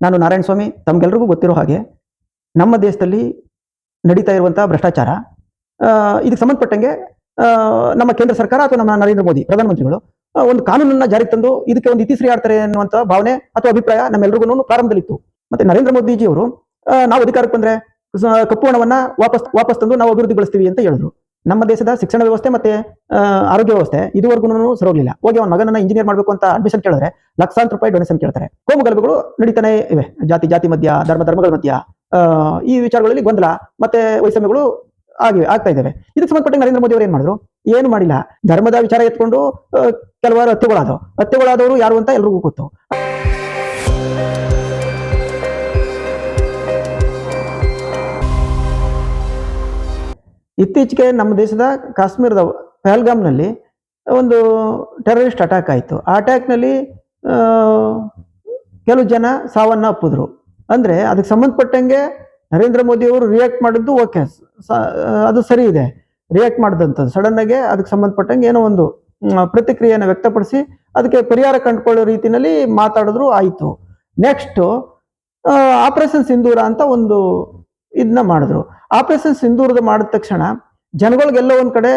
ನಾನು ನಾರಾಯಣ ಸ್ವಾಮಿ, ತಮಗೆಲ್ರಿಗೂ ಗೊತ್ತಿರೋ ಹಾಗೆ ನಮ್ಮ ದೇಶದಲ್ಲಿ ನಡೀತಾ ಇರುವಂತಹ ಭ್ರಷ್ಟಾಚಾರ ಇದಕ್ಕೆ ಸಂಬಂಧಪಟ್ಟಂಗೆ ನಮ್ಮ ಕೇಂದ್ರ ಸರ್ಕಾರ ಅಥವಾ ನಮ್ಮ ನರೇಂದ್ರ ಮೋದಿ, ಪ್ರಧಾನಮಂತ್ರಿಗಳು ಒಂದು ಕಾನೂನನ್ನ ಜಾರಿಗೆ ತಂದು ಇದಕ್ಕೆ ಒಂದು ಇತಿಶ್ರೀ ಆಡ್ತಾರೆ ಅನ್ನುವಂಥ ಭಾವನೆ ಅಥವಾ ಅಭಿಪ್ರಾಯ ನಮ್ಮೆಲ್ರಿಗೂ ಪ್ರಾರಂಭದಲ್ಲಿತ್ತು. ಮತ್ತೆ ನರೇಂದ್ರ ಮೋದಿಜಿಯವರು ನಾವು ಅಧಿಕಾರಕ್ಕೆ ಬಂದ್ರೆ ಕಪ್ಪು ಹಣವನ್ನ ವಾಪಸ್ ವಾಪಸ್ ತಂದು ನಾವು ಅಭಿವೃದ್ಧಿಗೊಳಿಸ್ತೀವಿ ಅಂತ ಹೇಳಿದ್ರು. ನಮ್ಮ ದೇಶದ ಶಿಕ್ಷಣ ವ್ಯವಸ್ಥೆ ಮತ್ತೆ ಆರೋಗ್ಯ ವ್ಯವಸ್ಥೆ ಇದುವರೆಗೂ ಸರೋಗ್ಲಿಲ್ಲ ಹೋಗಿ ಅವನ ಮಗನನ್ನ ಇಂಜಿನಿಯರ್ ಮಾಡಬೇಕು ಅಂತ ಅಡ್ಮಿಷನ್ ಕೇಳಿದ್ರೆ ಲಕ್ಷಾಂತರ ರೂಪಾಯಿ ಡೊನೇಷನ್ ಕೇಳ್ತಾರೆ. ಕೋಮು ಗಲಭೆಗಳು ನಡೀತಾನೆ ಇವೆ. ಜಾತಿ ಜಾತಿ ಮಧ್ಯ, ಧರ್ಮ, ಧರ್ಮಗಳ ಮಧ್ಯ ಈ ವಿಚಾರಗಳಲ್ಲಿ ಗೊಂದಲ ಮತ್ತೆ ವೈಷಮ್ಯಗಳು ಆಗಿವೆ, ಆಗ್ತಾ ಇದ್ದಾವೆ. ಇದಕ್ಕೆ ಸಂಬಂಧಪಟ್ಟ ನರೇಂದ್ರ ಮೋದಿ ಅವರು ಏನ್ ಮಾಡಿದ್ರು? ಏನು ಮಾಡಿಲ್ಲ. ಧರ್ಮದ ವಿಚಾರ ಎತ್ಕೊಂಡು ಕೆಲವಾರು ಹತ್ಯೆಗಳಾದವು. ಹತ್ಯೆಗಳಾದವರು ಯಾರು ಅಂತ ಎಲ್ರಿಗೂ ಗೊತ್ತು. ಇತ್ತೀಚೆಗೆ ನಮ್ಮ ದೇಶದ ಕಾಶ್ಮೀರದ ಪಹಲ್ಗಾಮ್ನಲ್ಲಿ ಒಂದು ಟೆರರಿಸ್ಟ್ ಅಟ್ಯಾಕ್ ಆಯಿತು. ಆ ಅಟ್ಯಾಕ್ನಲ್ಲಿ ಕೆಲವು ಜನ ಸಾವನ್ನ ಅಪ್ಪಿದ್ರು ಅಂದರೆ ಅದಕ್ಕೆ ಸಂಬಂಧಪಟ್ಟಂಗೆ ನರೇಂದ್ರ ಮೋದಿ ಅವರು ರಿಯಾಕ್ಟ್ ಮಾಡಿದ್ದು ಓಕೆ ಅದು ಸರಿ ಇದೆ. ರಿಯಾಕ್ಟ್ ಮಾಡಿದಂಥದ್ದು ಸಡನ್ನಾಗೆ ಅದಕ್ಕೆ ಸಂಬಂಧಪಟ್ಟಂಗೆ ಏನೋ ಒಂದು ಪ್ರತಿಕ್ರಿಯೆಯನ್ನು ವ್ಯಕ್ತಪಡಿಸಿ ಅದಕ್ಕೆ ಪರಿಹಾರ ಕಂಡುಕೊಳ್ಳೋ ರೀತಿಯಲ್ಲಿ ಮಾತಾಡಿದ್ರು, ಆಯಿತು. ನೆಕ್ಸ್ಟು ಆಪರೇಷನ್ ಸಿಂಧೂರ ಅಂತ ಒಂದು ಇದನ್ನ ಮಾಡಿದ್ರು. ಆಪರೇಷನ್ ಸಿಂಧೂರದ ಮಾಡಿದ ತಕ್ಷಣ ಜನಗಳಿಗೆಲ್ಲ ಒಂದು ಕಡೆ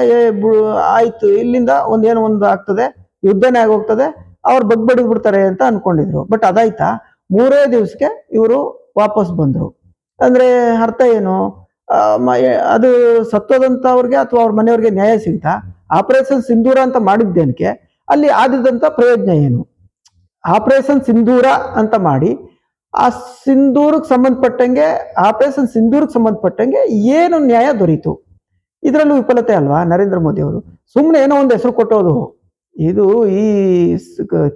ಆಯ್ತು, ಇಲ್ಲಿಂದ ಒಂದ್ ಏನೋ ಒಂದು ಆಗ್ತದೆ, ಯುದ್ಧನೇ ಆಗೋಗ್ತದೆ, ಅವ್ರು ಬಗ್ಬಡಿದ್ ಬಿಡ್ತಾರೆ ಅಂತ ಅನ್ಕೊಂಡಿದ್ರು. ಬಟ್ ಅದಾಯ್ತಾ? ಮೂರೇ ದಿವಸಕ್ಕೆ ಇವರು ವಾಪಸ್ ಬಂದರು. ಅಂದ್ರೆ ಅರ್ಥ ಏನು? ಅದು ಸತ್ತೋದಂತವ್ರಿಗೆ ಅಥವಾ ಅವ್ರ ಮನೆಯವ್ರಿಗೆ ನ್ಯಾಯ ಸಿಗ್ತಾ? ಆಪರೇಷನ್ ಸಿಂಧೂರ ಅಂತ ಮಾಡಿದ್ದೇನಕ್ಕೆ? ಅಲ್ಲಿ ಆದದಂತ ಪ್ರಯೋಜನ ಏನು? ಆಪರೇಷನ್ ಸಿಂಧೂರ ಅಂತ ಮಾಡಿ ಆ ಸಿಂಧೂರಿಗೆ ಸಂಬಂಧಪಟ್ಟಂಗೆ ಆಪರೇಷನ್ ಸಿಂಧೂರಿಗೆ ಸಂಬಂಧಪಟ್ಟಂಗೆ ಏನು ನ್ಯಾಯ ದೊರೀತು? ಇದರಲ್ಲೂ ವಿಫಲತೆ ಅಲ್ವಾ ನರೇಂದ್ರ ಮೋದಿ ಅವರು? ಸುಮ್ಮನೆ ಏನೋ ಒಂದು ಹೆಸರು ಕೊಟ್ಟೋದು. ಇದು ಈ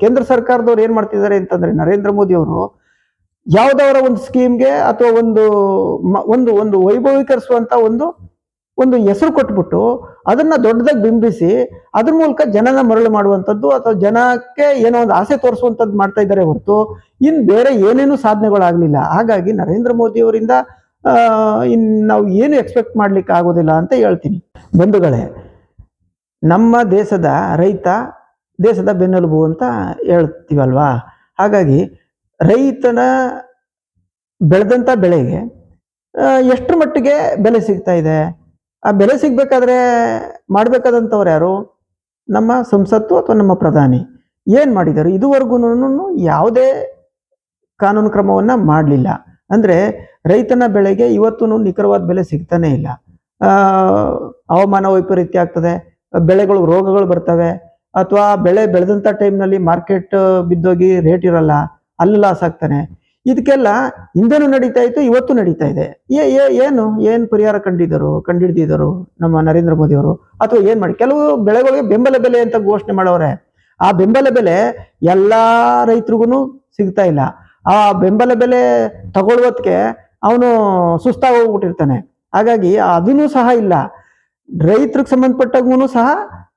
ಕೇಂದ್ರ ಸರ್ಕಾರದವ್ರು ಏನು ಮಾಡ್ತಿದ್ದಾರೆ ಅಂತಂದ್ರೆ ನರೇಂದ್ರ ಮೋದಿ ಅವರು ಯಾವುದವರ ಒಂದು ಸ್ಕೀಮ್ಗೆ ಅಥವಾ ಒಂದು ಒಂದು ಒಂದು ವೈಭವೀಕರಿಸುವಂತ ಒಂದು ಒಂದು ಹೆಸರು ಕೊಟ್ಬಿಟ್ಟು ಅದನ್ನ ದೊಡ್ಡದಾಗಿ ಬಿಂಬಿಸಿ ಅದ್ರ ಮೂಲಕ ಜನನ ಮರಳು ಮಾಡುವಂಥದ್ದು ಅಥವಾ ಜನಕ್ಕೆ ಏನೋ ಒಂದು ಆಸೆ ತೋರಿಸುವಂಥದ್ದು ಮಾಡ್ತಾ ಇದ್ದಾರೆ ಹೊರತು ಇನ್ ಬೇರೆ ಏನೇನು ಸಾಧನೆಗಳಾಗಲಿಲ್ಲ. ಹಾಗಾಗಿ ನರೇಂದ್ರ ಮೋದಿ ಅವರಿಂದ ಆ, ಇನ್ ನಾವು ಏನು ಎಕ್ಸ್ಪೆಕ್ಟ್ ಮಾಡ್ಲಿಕ್ಕೆ ಆಗೋದಿಲ್ಲ ಅಂತ ಹೇಳ್ತೀನಿ. ಬಂಧುಗಳೇ ನಮ್ಮ ದೇಶದ ರೈತ ದೇಶದ ಬೆನ್ನೆಲುಬು ಅಂತ ಹೇಳ್ತೀವಲ್ವಾ? ಹಾಗಾಗಿ ರೈತನ ಬೆಳೆದಂಥ ಬೆಳೆಗೆ ಎಷ್ಟರ ಮಟ್ಟಿಗೆ ಬೆಲೆ ಸಿಗ್ತಾ ಇದೆ? ಆ ಬೆಲೆ ಸಿಗಬೇಕಾದ್ರೆ ಮಾಡಬೇಕಾದಂಥವ್ರು ಯಾರು? ನಮ್ಮ ಸಂಸತ್ತು ಅಥವಾ ನಮ್ಮ ಪ್ರಧಾನಿ. ಏನು ಮಾಡಿದರು? ಇದುವರೆಗೂ ಯಾವುದೇ ಕಾನೂನು ಕ್ರಮವನ್ನ ಮಾಡಲಿಲ್ಲ. ಅಂದ್ರೆ ರೈತನ ಬೆಳೆಗೆ ಇವತ್ತು ನಿಖರವಾದ ಬೆಲೆ ಸಿಗ್ತಾನೇ ಇಲ್ಲ. ಹವಾಮಾನ ವೈಪರೀತ್ಯ ಆಗ್ತದೆ, ಬೆಳೆಗಳು, ರೋಗಗಳು ಬರ್ತವೆ, ಅಥವಾ ಬೆಳೆ ಬೆಳೆದಂಥ ಟೈಮ್ನಲ್ಲಿ ಮಾರ್ಕೆಟ್ ಬಿದ್ದೋಗಿ ರೇಟ್ ಇರಲ್ಲ, ಅಲ್ಲಿ ಲಾಸ್ ಆಗ್ತಾನೆ. ಇದಕ್ಕೆಲ್ಲ ಹಿಂದೆನೂ ನಡೀತಾ ಇತ್ತು, ಇವತ್ತು ನಡೀತಾ ಇದೆ. ಏನು? ಏನು ಪರಿಹಾರ ಕಂಡಿದ್ದರು, ಕಂಡಿಡ್ದಿದ್ದರು ನಮ್ಮ ನರೇಂದ್ರ ಮೋದಿ ಅವರು? ಅಥವಾ ಏನು ಮಾಡಿ? ಕೆಲವು ಬೆಳೆಗಳಿಗೆ ಬೆಂಬಲ ಬೆಲೆ ಅಂತ ಘೋಷಣೆ ಮಾಡವ್ರೆ ಆ ಬೆಂಬಲ ಬೆಲೆ ಎಲ್ಲಾ ರೈತರಿಗೂ ಸಿಗ್ತಾ ಇಲ್ಲ. ಆ ಬೆಂಬಲ ಬೆಲೆ ತಗೊಳ್ಳುವತ್ಗೆ ಅವನು ಸುಸ್ತಾಗಿ ಹೋಗ್ಬಿಟ್ಟಿರ್ತಾನೆ ಹಾಗಾಗಿ ಅದನ್ನೂ ಸಹ ಇಲ್ಲ. ರೈತರಿಗೆ ಸಂಬಂಧಪಟ್ಟಾಗೂ ಸಹ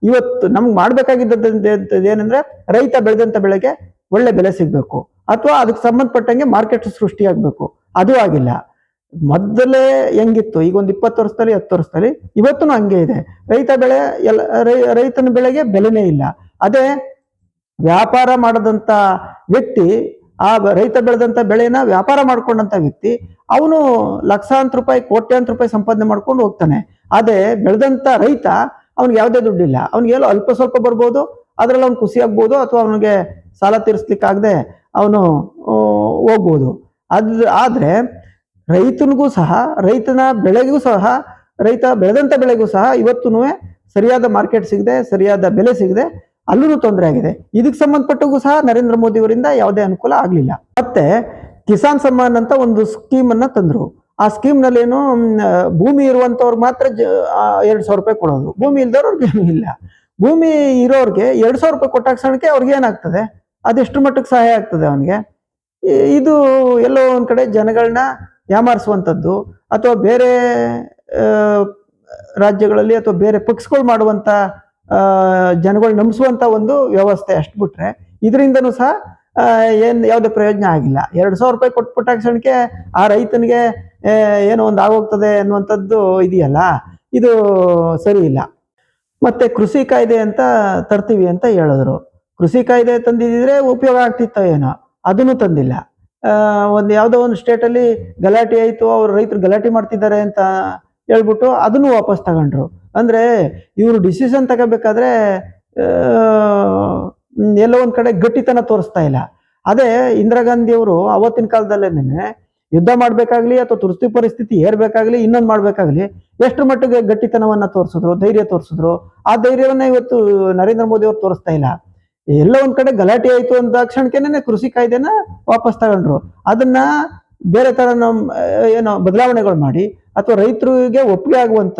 ಇವತ್ತು ನಮ್ಗೆ ಮಾಡಬೇಕಾಗಿದ್ದದ್ದು ಏನಂದ್ರೆ ರೈತ ಬೆಳೆದಂತ ಬೆಳೆಗೆ ಒಳ್ಳೆ ಬೆಲೆ ಸಿಗ್ಬೇಕು. ಅಥವಾ ಅದಕ್ಕೆ ಸಂಬಂಧಪಟ್ಟಂಗೆ ಮಾರ್ಕೆಟ್ ಸೃಷ್ಟಿಯಾಗಬೇಕು. ಅದು ಆಗಿಲ್ಲ. ಮೊದಲೇ ಹೆಂಗಿತ್ತು? ಈಗ ಒಂದು ಇಪ್ಪತ್ತು ವರ್ಷದಲ್ಲಿ, ಹತ್ತು ವರ್ಷದಲ್ಲಿ ಇವತ್ತು ಹಂಗೆ ಇದೆ. ರೈತ ಬೆಳೆ ಎಲ್ಲ ರೈತನ ಬೆಳೆಗೆ ಬೆಲೆನೇ ಇಲ್ಲ. ಅದೇ ವ್ಯಾಪಾರ ಮಾಡದಂಥ ವ್ಯಕ್ತಿ, ಆ ರೈತ ಬೆಳೆದಂತ ಬೆಳೆನ ವ್ಯಾಪಾರ ಮಾಡ್ಕೊಂಡಂತ ವ್ಯಕ್ತಿ, ಅವನು ಲಕ್ಷಾಂತರ ರೂಪಾಯಿ, ಕೋಟ್ಯಾಂತರ ರೂಪಾಯಿ ಸಂಪಾದನೆ ಮಾಡ್ಕೊಂಡು ಹೋಗ್ತಾನೆ. ಅದೇ ಬೆಳೆದಂತ ರೈತ, ಅವ್ನಿಗೆ ಯಾವುದೇ ದುಡ್ಡಿಲ್ಲ. ಅವ್ನಿಗೆ ಅಲ್ಪ ಸ್ವಲ್ಪ ಬರ್ಬೋದು, ಅದ್ರಲ್ಲಿ ಅವ್ನು ಖುಷಿ ಆಗ್ಬೋದು ಅಥವಾ ಅವನಿಗೆ ಸಾಲ ತೀರಿಸ್ಲಿಕ್ಕಾಗದೆ ಅವನು ಹೋಗ್ಬೋದು. ಅದು ಆದರೆ ರೈತನಿಗೂ ಸಹ, ರೈತನ ಬೆಳೆಗೂ ಸಹ, ರೈತ ಬೆಳೆದಂಥ ಬೆಳೆಗೂ ಸಹ ಇವತ್ತು ಸರಿಯಾದ ಮಾರ್ಕೆಟ್ ಸಿಗದೆ, ಸರಿಯಾದ ಬೆಲೆ ಸಿಗದೆ, ಅಲ್ಲೂ ತೊಂದರೆ ಆಗಿದೆ. ಇದಕ್ಕೆ ಸಂಬಂಧಪಟ್ಟಗೂ ಸಹ ನರೇಂದ್ರ ಮೋದಿ ಅವರಿಂದ ಯಾವುದೇ ಅನುಕೂಲ ಆಗಲಿಲ್ಲ. ಮತ್ತೆ ಕಿಸಾನ್ ಸಮ್ಮಾನ್ ಅಂತ ಒಂದು ಸ್ಕೀಮ್ ತಂದರು. ಆ ಸ್ಕೀಮ್ನಲ್ಲಿ ಏನು ಭೂಮಿ ಇರುವಂಥವ್ರಿಗೆ ಮಾತ್ರ ಎರಡ್ ಸಾವಿರ ರೂಪಾಯಿ ಕೊಡೋದು. ಭೂಮಿ ಇಲ್ದವ್ರಿಗೆ ಏನೂ ಇಲ್ಲ. ಭೂಮಿ ಇರೋರಿಗೆ ಎರಡು ಸಾವಿರ ರೂಪಾಯಿ ಕೊಟ್ಟಾಗ ಅವ್ರಿಗೆ ಏನಾಗ್ತದೆ ಅದೆಷ್ಟು ಮಟ್ಟಕ್ಕೆ ಸಹಾಯ ಆಗ್ತದೆ ಅವನಿಗೆ? ಇದು ಎಲ್ಲೋ ಒಂದು ಕಡೆ ಜನಗಳನ್ನ ಯಾಮಾರಿಸುವಂಥದ್ದು ಅಥವಾ ಬೇರೆ ರಾಜ್ಯಗಳಲ್ಲಿ ಅಥವಾ ಬೇರೆ ಪಕ್ಷಗಳು ಮಾಡುವಂಥ ಜನಗಳು ನಂಬಿಸುವಂಥ ಒಂದು ವ್ಯವಸ್ಥೆ ಅಷ್ಟು ಬಿಟ್ರೆ ಇದರಿಂದನೂ ಸಹ ಏನು ಯಾವುದೇ ಪ್ರಯೋಜನ ಆಗಿಲ್ಲ. ಎರಡು ಸಾವಿರ ರೂಪಾಯಿ ಕೊಟ್ಬಿಟ್ಟ ಕ್ಷಣಕ್ಕೆ ಆ ರೈತನಿಗೆ ಏನೋ ಒಂದು ಆಗೋಗ್ತದೆ ಅನ್ನುವಂಥದ್ದು ಇದೆಯಲ್ಲ? ಇದು ಸರಿ ಇಲ್ಲ. ಮತ್ತೆ ಕೃಷಿ ಕಾಯ್ದೆ ಅಂತ ತರ್ತೀವಿ ಅಂತ ಹೇಳಿದ್ರು. ಕೃಷಿ ಕಾಯ್ದೆ ತಂದಿದ್ರೆ ಉಪಯೋಗ ಆಗ್ತಿತ್ತೋ ಏನೋ, ಅದನ್ನು ತಂದಿಲ್ಲ. ಒಂದು ಯಾವುದೋ ಒಂದು ಸ್ಟೇಟಲ್ಲಿ ಗಲಾಟೆ ಆಯಿತು, ಅವ್ರು ರೈತರು ಗಲಾಟೆ ಮಾಡ್ತಿದ್ದಾರೆ ಅಂತ ಹೇಳ್ಬಿಟ್ಟು ಅದನ್ನು ವಾಪಸ್ ತಗೊಂಡ್ರು. ಅಂದರೆ ಇವರು ಡಿಸಿಷನ್ ತಗೋಬೇಕಾದ್ರೆ ಎಲ್ಲೋ ಒಂದು ಕಡೆ ಗಟ್ಟಿತನ ತೋರಿಸ್ತಾ ಇಲ್ಲ. ಅದೇ ಇಂದಿರಾ ಗಾಂಧಿ ಅವರು ಅವತ್ತಿನ ಕಾಲದಲ್ಲೇನೆ ಯುದ್ಧ ಮಾಡಬೇಕಾಗ್ಲಿ ಅಥವಾ ತುರ್ತು ಪರಿಸ್ಥಿತಿ ಏರ್ಬೇಕಾಗ್ಲಿ, ಇನ್ನೊಂದು ಮಾಡಬೇಕಾಗ್ಲಿ ಎಷ್ಟು ಮಟ್ಟಿಗೆ ಗಟ್ಟಿತನವನ್ನ ತೋರಿಸಿದ್ರು, ಧೈರ್ಯ ತೋರಿಸಿದ್ರು, ಆ ಧೈರ್ಯವನ್ನ ಇವತ್ತು ನರೇಂದ್ರ ಮೋದಿ ಅವರು ತೋರಿಸ್ತಾ ಇಲ್ಲ. ಎಲ್ಲ ಒಂದ್ ಕಡೆ ಗಲಾಟೆ ಆಯ್ತು ಅಂದ ಕ್ಷಣಕ್ಕೆನೆ ಕೃಷಿ ಕಾಯ್ದೆನ ವಾಪಸ್ ತಗೊಂಡ್ರು. ಅದನ್ನ ಬೇರೆ ತರ ನಮ್ ಏನೋ ಬದಲಾವಣೆಗಳು ಮಾಡಿ ಅಥವಾ ರೈತರಿಗೆ ಒಪ್ಪಿಗೆ ಆಗುವಂತ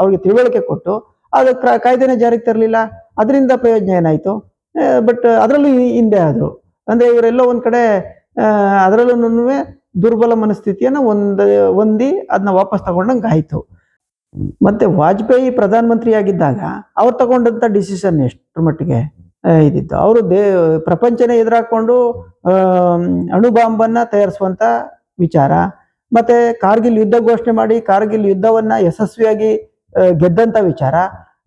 ಅವ್ರಿಗೆ ತಿಳುವಳಿಕೆ ಕೊಟ್ಟು ಅದು ಕಾಯ್ದೆನೇ ಜಾರಿಗೆ ತರಲಿಲ್ಲ. ಅದರಿಂದ ಪ್ರಯೋಜನ ಏನಾಯ್ತು? ಬಟ್ ಅದರಲ್ಲೂ ಹಿಂದೆ ಆದ್ರು. ಅಂದ್ರೆ ಇವರೆಲ್ಲ ಒಂದ್ ಕಡೆ ಅದರಲ್ಲೂ ದುರ್ಬಲ ಮನಸ್ಥಿತಿಯನ್ನ ಒಂದ್, ಹೊಂದಿ ಅದನ್ನ ವಾಪಸ್ ತಗೊಂಡಂಗೆ ಆಯ್ತು. ಮತ್ತೆ ವಾಜಪೇಯಿ ಪ್ರಧಾನಮಂತ್ರಿ ಆಗಿದ್ದಾಗ ಅವ್ರು ತಗೊಂಡಂತ ಡಿಸಿಷನ್ ಎಷ್ಟರ ಮಟ್ಟಿಗೆ? ಇದಿತ್ತು. ಅವರು ದೇ, ಪ್ರಪಂಚನೇ ಎದುರಾಕೊಂಡು ಅಣು ಬಾಂಬನ್ನ ತಯಾರಿಸುವಂತ ವಿಚಾರ. ಮತ್ತೆ ಕಾರ್ಗಿಲ್ ಯುದ್ಧ ಘೋಷಣೆ ಮಾಡಿ, ಕಾರ್ಗಿಲ್ ಯುದ್ಧವನ್ನ ಯಶಸ್ವಿಯಾಗಿ ಗೆದ್ದಂತ ವಿಚಾರ.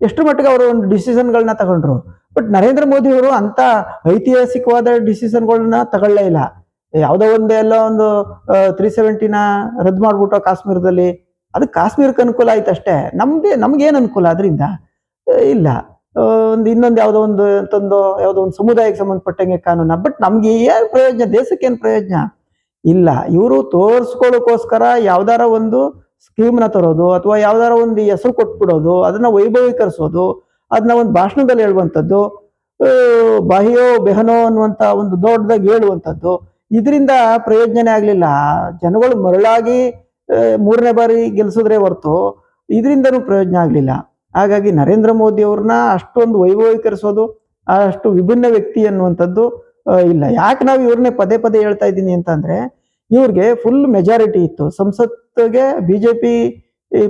ಎಷ್ಟು ಮಟ್ಟಿಗೆ ಅವರು ಒಂದು ಡಿಸಿಷನ್ಗಳನ್ನ ತಗೊಂಡ್ರು. ಬಟ್ ನರೇಂದ್ರ ಮೋದಿ ಅವರು ಅಂತ ಐತಿಹಾಸಿಕವಾದ ಡಿಸಿಷನ್ಗಳನ್ನ ತಗೊಳ್ಳೇ ಇಲ್ಲ. ಯಾವುದೋ ಒಂದೇ ಎಲ್ಲ ಒಂದು ತ್ರೀ ಸೆವೆಂಟಿನ ರದ್ದು ಮಾಡ್ಬಿಟ್ಟು ಕಾಶ್ಮೀರದಲ್ಲಿ. ಅದು ಕಾಶ್ಮೀರಕ್ಕೆ ಅನುಕೂಲ ಆಯ್ತು ಅಷ್ಟೇ ನಮ್ದೇ, ನಮ್ಗೇನು ಅನುಕೂಲ ಅದರಿಂದ ಇಲ್ಲ. ಒಂದು ಇನ್ನೊಂದು ಯಾವುದೋ ಒಂದು ತಂದು ಯಾವುದೋ ಒಂದು ಸಮುದಾಯಕ್ಕೆ ಸಂಬಂಧಪಟ್ಟಂಗೆ ಕಾನೂನ. ಬಟ್ ನಮ್ಗೆ ಏನು ಪ್ರಯೋಜನ ದೇಶಕ್ಕೇನು ಪ್ರಯೋಜನ? ಇಲ್ಲ. ಇವರು ತೋರಿಸ್ಕೊಳ್ಳೋಕ್ಕೋಸ್ಕರ ಯಾವ್ದಾರ ಒಂದು ಸ್ಕೀಮ್ನ ತರೋದು ಅಥವಾ ಯಾವ್ದಾರ ಒಂದು ಹೆಸರು ಕೊಟ್ಬಿಡೋದು, ಅದನ್ನ ವೈಭವೀಕರಿಸೋದು, ಅದನ್ನ ಒಂದು ಭಾಷಣದಲ್ಲಿ ಹೇಳುವಂಥದ್ದು ಬಾಹಿಯೋ ಬೆಹನೋ ಅನ್ನುವಂಥ ಒಂದು ದೊಡ್ಡದಾಗಿ ಹೇಳುವಂಥದ್ದು, ಇದರಿಂದ ಪ್ರಯೋಜನ ಆಗಲಿಲ್ಲ. ಜನಗಳು ಮರಳಾಗಿ ಮೂರನೇ ಬಾರಿ ಗೆಲ್ಸಿದ್ರೆ ಹೊರತು, ಇದರಿಂದನೂ ಪ್ರಯೋಜನ ಆಗಲಿಲ್ಲ. ಹಾಗಾಗಿ ನರೇಂದ್ರ ಮೋದಿ ಅವ್ರನ್ನ ಅಷ್ಟೊಂದು ವೈಭವೀಕರಿಸೋದು, ಅಷ್ಟು ವಿಭಿನ್ನ ವ್ಯಕ್ತಿ ಅನ್ನುವಂಥದ್ದು ಇಲ್ಲ. ಯಾಕೆ ನಾವು ಇವ್ರನ್ನೇ ಪದೇ ಪದೇ ಹೇಳ್ತಾ ಇದ್ದೀನಿ ಅಂತಂದ್ರೆ, ಇವ್ರಿಗೆ ಫುಲ್ ಮೆಜಾರಿಟಿ ಇತ್ತು. ಸಂಸತ್ಗೆ ಬಿಜೆಪಿ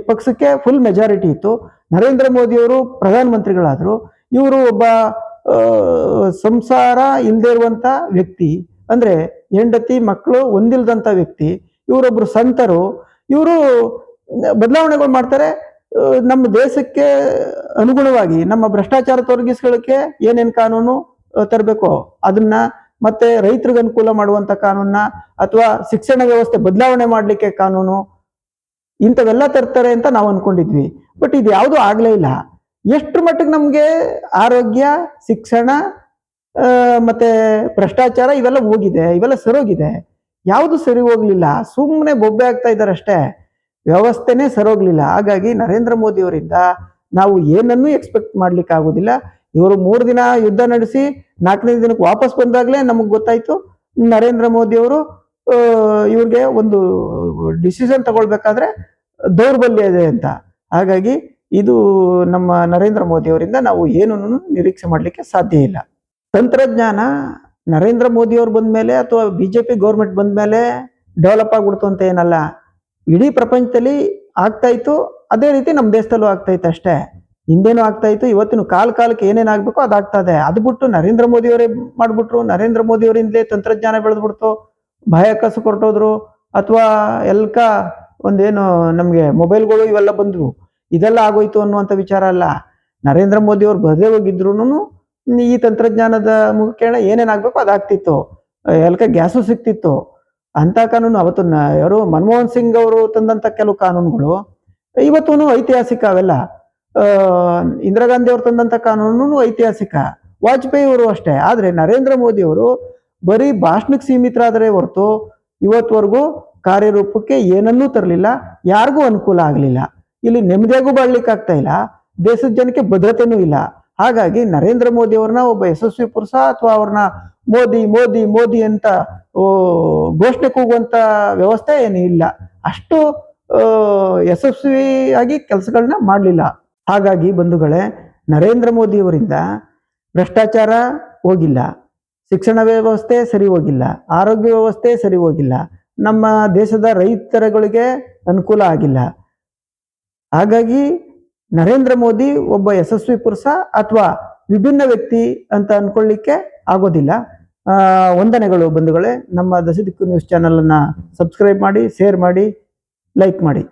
ಪಕ್ಷಕ್ಕೆ ಫುಲ್ ಮೆಜಾರಿಟಿ ಇತ್ತು. ನರೇಂದ್ರ ಮೋದಿ ಅವರು ಪ್ರಧಾನಮಂತ್ರಿಗಳಾದ್ರು. ಇವರು ಒಬ್ಬ ಸಂಸಾರ ಇಲ್ಲದೆ ಇರುವಂಥ ವ್ಯಕ್ತಿ. ಅಂದ್ರೆ ಹೆಂಡತಿ ಮಕ್ಕಳು ಹೊಂದಿಲ್ದಂಥ ವ್ಯಕ್ತಿ. ಇವರೊಬ್ಬರು ಸಂತರು. ಇವರು ಬದಲಾವಣೆಗಳು ಮಾಡ್ತಾರೆ. ನಮ್ಮ ದೇಶಕ್ಕೆ ಅನುಗುಣವಾಗಿ, ನಮ್ಮ ಭ್ರಷ್ಟಾಚಾರ ತೊಲಗಿಸ್ಕೊಳ್ಳಕ್ಕೆ ಏನೇನು ಕಾನೂನು ತರಬೇಕು? ಅದನ್ನ ಮತ್ತೆ ರೈತರಿಗೆ ಅನುಕೂಲ ಮಾಡುವಂತ ಕಾನೂನ ಅಥವಾ ಶಿಕ್ಷಣ ವ್ಯವಸ್ಥೆ ಬದಲಾವಣೆ ಮಾಡಲಿಕ್ಕೆ ಕಾನೂನು, ಇಂಥವೆಲ್ಲ ತರ್ತಾರೆ ಅಂತ ನಾವು ಅನ್ಕೊಂಡಿದ್ವಿ. ಬಟ್ ಇದು ಯಾವುದು ಆಗ್ಲೇ ಇಲ್ಲ. ಎಷ್ಟು ಮಟ್ಟಿಗೆ ನಮ್ಗೆ ಆರೋಗ್ಯ, ಶಿಕ್ಷಣ ಮತ್ತೆ ಭ್ರಷ್ಟಾಚಾರ ಇವೆಲ್ಲ ಹೋಗಿದೆ, ಇವೆಲ್ಲ ಸರೋಗಿದೆ. ಯಾವುದು ಸರಿ ಹೋಗ್ಲಿಲ್ಲ. ಸುಮ್ಮನೆ ಬೊಬ್ಬೆ ಆಗ್ತಾ ಇದ್ದಾರೆ ಅಷ್ಟೇ. ವ್ಯವಸ್ಥೆನೇ ಸರೋಗ್ಲಿಲ್ಲ. ಹಾಗಾಗಿ ನರೇಂದ್ರ ಮೋದಿ ಅವರಿಂದ ನಾವು ಏನನ್ನೂ ಎಕ್ಸ್ಪೆಕ್ಟ್ ಮಾಡ್ಲಿಕ್ಕೆ ಆಗೋದಿಲ್ಲ. ಇವರು ಮೂರು ದಿನ ಯುದ್ಧ ನಡೆಸಿ ನಾಲ್ಕನೇ ದಿನಕ್ಕೆ ವಾಪಸ್ ಬಂದಾಗಲೇ ನಮಗೆ ಗೊತ್ತಾಯ್ತು. ನರೇಂದ್ರ ಮೋದಿ ಅವರು ಇವ್ರಿಗೆ ಒಂದು ಡಿಸಿಷನ್ ತಗೊಳ್ಬೇಕಾದ್ರೆ ದೌರ್ಬಲ್ಯ ಇದೆ ಅಂತ. ಹಾಗಾಗಿ ಇದು ನಮ್ಮ ನರೇಂದ್ರ ಮೋದಿ ಅವರಿಂದ ನಾವು ಏನನ್ನು ನಿರೀಕ್ಷೆ ಮಾಡಲಿಕ್ಕೆ ಸಾಧ್ಯ ಇಲ್ಲ. ತಂತ್ರಜ್ಞಾನ ನರೇಂದ್ರ ಮೋದಿ ಬಂದ ಮೇಲೆ ಅಥವಾ ಬಿಜೆಪಿ ಗೌರ್ಮೆಂಟ್ ಬಂದ್ಮೇಲೆ ಡೆವಲಪ್ ಆಗ್ಬಿಡ್ತು ಅಂತ ಏನಲ್ಲ. ಇಡೀ ಪ್ರಪಂಚದಲ್ಲಿ ಆಗ್ತಾ ಇತ್ತು. ಅದೇ ರೀತಿ ನಮ್ಮ ದೇಶದಲ್ಲೂ ಆಗ್ತಾ ಇತ್ತು ಅಷ್ಟೇ. ಹಿಂದೇನು ಆಗ್ತಾ ಇತ್ತು. ಇವತ್ತಿನ ಕಾಲ ಕಾಲಕ್ಕೆ ಏನೇನು ಆಗ್ಬೇಕು ಅದಾಗ್ತಾ ಇದೆ. ಅದು ಬಿಟ್ಟು ನರೇಂದ್ರ ಮೋದಿ ಅವರೇ ಮಾಡ್ಬಿಟ್ರು. ನರೇಂದ್ರ ಮೋದಿ ಅವರಿಂದಲೇ ತಂತ್ರಜ್ಞಾನ ಬೆಳೆದ್ಬಿಡ್ತು. ಬಾಹ್ಯಾಕಾಶ ಕೊರಟೋದ್ರು. ಅಥವಾ ಎಲ್ಕ ಒಂದೇನು ನಮಗೆ ಮೊಬೈಲ್ಗಳು ಇವೆಲ್ಲ ಬಂದವು. ಇದೆಲ್ಲ ಆಗೋಯ್ತು ಅನ್ನುವಂಥ ವಿಚಾರ ಅಲ್ಲ. ನರೇಂದ್ರ ಮೋದಿ ಅವರು ಬರದೇ ಹೋಗಿದ್ರು ಈ ತಂತ್ರಜ್ಞಾನದ ಮುಖೇಣ ಏನೇನಾಗಬೇಕು ಅದಾಗ್ತಿತ್ತು ಎಲ್ಕ ಗ್ಯಾಸು ಸಿಕ್ತಿತ್ತು ಅಂತ ಕಾನೂನು ಅವತ್ತು ಯಾರು ಮನಮೋಹನ್ ಸಿಂಗ್ ಅವರು ತಂದಂತ ಕೆಲವು ಕಾನೂನುಗಳು ಇವತ್ತೂ ಐತಿಹಾಸಿಕ ಅವೆಲ್ಲ. ಇಂದಿರಾ ಗಾಂಧಿ ಅವರು ತಂದಂತ ಕಾನೂನು ಐತಿಹಾಸಿಕ. ವಾಜಪೇಯಿ ಅವರು ಅಷ್ಟೇ. ಆದ್ರೆ ನರೇಂದ್ರ ಮೋದಿ ಅವರು ಬರೀ ಭಾಷಣಕ್ಕೆ ಸೀಮಿತರಾದರೆ ಹೊರತು ಇವತ್ವರೆಗೂ ಕಾರ್ಯರೂಪಕ್ಕೆ ಏನನ್ನೂ ತರಲಿಲ್ಲ, ಯಾರಿಗೂ ಅನುಕೂಲ ಆಗಲಿಲ್ಲ. ಇಲ್ಲಿ ನೆಮ್ಮದಿಯಾಗೂ ಬಾಳ್ಲಿಕ್ಕೆ ಆಗ್ತಾ ಇಲ್ಲ, ದೇಶದ ಜನಕ್ಕೆ ಭದ್ರತೆನೂ ಇಲ್ಲ. ಹಾಗಾಗಿ ನರೇಂದ್ರ ಮೋದಿ ಅವ್ರನ್ನ ಒಬ್ಬ ಯಶಸ್ವಿ ಪುರುಷ ಅಥವಾ ಅವ್ರನ್ನ ಮೋದಿ ಮೋದಿ ಮೋದಿ ಅಂತ ಘೋಷಣೆ ಕೂಗುವಂತ ವ್ಯವಸ್ಥೆ ಏನು ಇಲ್ಲ. ಅಷ್ಟು ಯಶಸ್ವಿಯಾಗಿ ಕೆಲಸಗಳನ್ನ ಮಾಡಲಿಲ್ಲ. ಹಾಗಾಗಿ ಬಂಧುಗಳೇ, ನರೇಂದ್ರ ಮೋದಿ ಅವರಿಂದ ಭ್ರಷ್ಟಾಚಾರ ಹೋಗಿಲ್ಲ. ಶಿಕ್ಷಣ ವ್ಯವಸ್ಥೆ ಸರಿ ಹೋಗಿಲ್ಲ. ಆರೋಗ್ಯ ವ್ಯವಸ್ಥೆ ಸರಿ ಹೋಗಿಲ್ಲ. ನಮ್ಮ ದೇಶದ ರೈತರುಗಳಿಗೆ ಅನುಕೂಲ ಆಗಿಲ್ಲ. ಹಾಗಾಗಿ ನರೇಂದ್ರ ಮೋದಿ ಒಬ್ಬ ಯಶಸ್ವಿ ಪುರುಷ ಅಥವಾ ವಿಭಿನ್ನ ವ್ಯಕ್ತಿ ಅಂತ ಅನ್ಕೊಳ್ಳಿಕ್ಕೆ ಆಗೋದಿಲ್ಲ. ವಂದನೆಗಳು ಬಂಧುಗಳೇ ನಮ್ಮ ದಶದಿಕ್ಕು ನ್ಯೂಸ್ ಚಾನಲನ್ನು ಸಬ್ಸ್ಕ್ರೈಬ್ ಮಾಡಿ ಶೇರ್ ಮಾಡಿ ಲೈಕ್ ಮಾಡಿ.